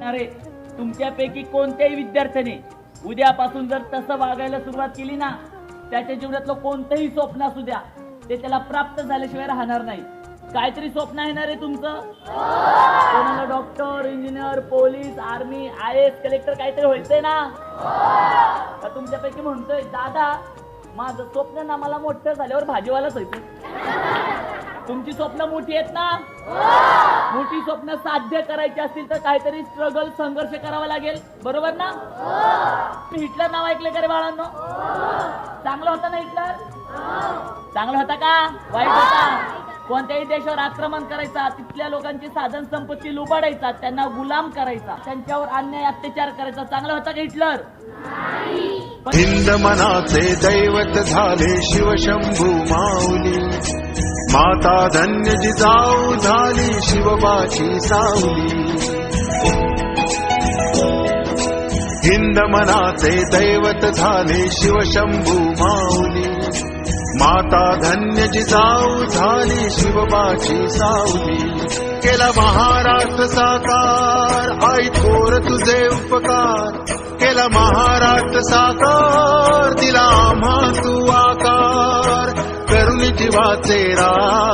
अरे तुमच्यापैकी कोणत्याही विद्यार्थ्याने उद्यापासून जर तसं वागायला सुरुवात केली ना त्याच्या जीवनातलं कोणतंही स्वप्न असू द्या ते त्याला प्राप्त झाल्याशिवाय राहणार नाही. काहीतरी स्वप्न आहे ना रे तुमचं? कोणाला doctor engineer police army I S collector काहीतरी व्हायचंय ना? तुमच्यापैकी म्हणतोय दादा माझं स्वप्न ना मला मोठं झाल्यावर भाजीवालाच व्हायचं तुमची स्वप्न मोठी आहेत ना? मोठी स्वप्न साध्य करायची असतील तर काहीतरी स्ट्रगल संघर्ष करावा लागेल. बरोबर ना? तुम्ही हिटलर नाव ऐकलं का रे बाळांनो? चांगला होता ना हिटलर? चांगला होता का? वाईट होता. कोणत्याही देशावर आक्रमण करायचा तिथल्या लोकांची साधन संपत्ती लुबाडायचा त्यांना गुलाम करायचा त्यांच्यावर अन्याय अत्याचार करायचा. चांगला होता का हिटलर? पण हिंद मनाचे दैवत झाले शिवशंभू माऊली. माता धन्य जिजाऊ झाली शिवबाची सावली. हिंद मनाचे दैवत झाले शिवशंभू माऊली. माता धन्य जिजाऊ झाली शिवबाची सावली. केला महाराष्ट्र साकार आई थोर तुझे उपकार. केला महाराष्ट्र साकार दिला आम्हा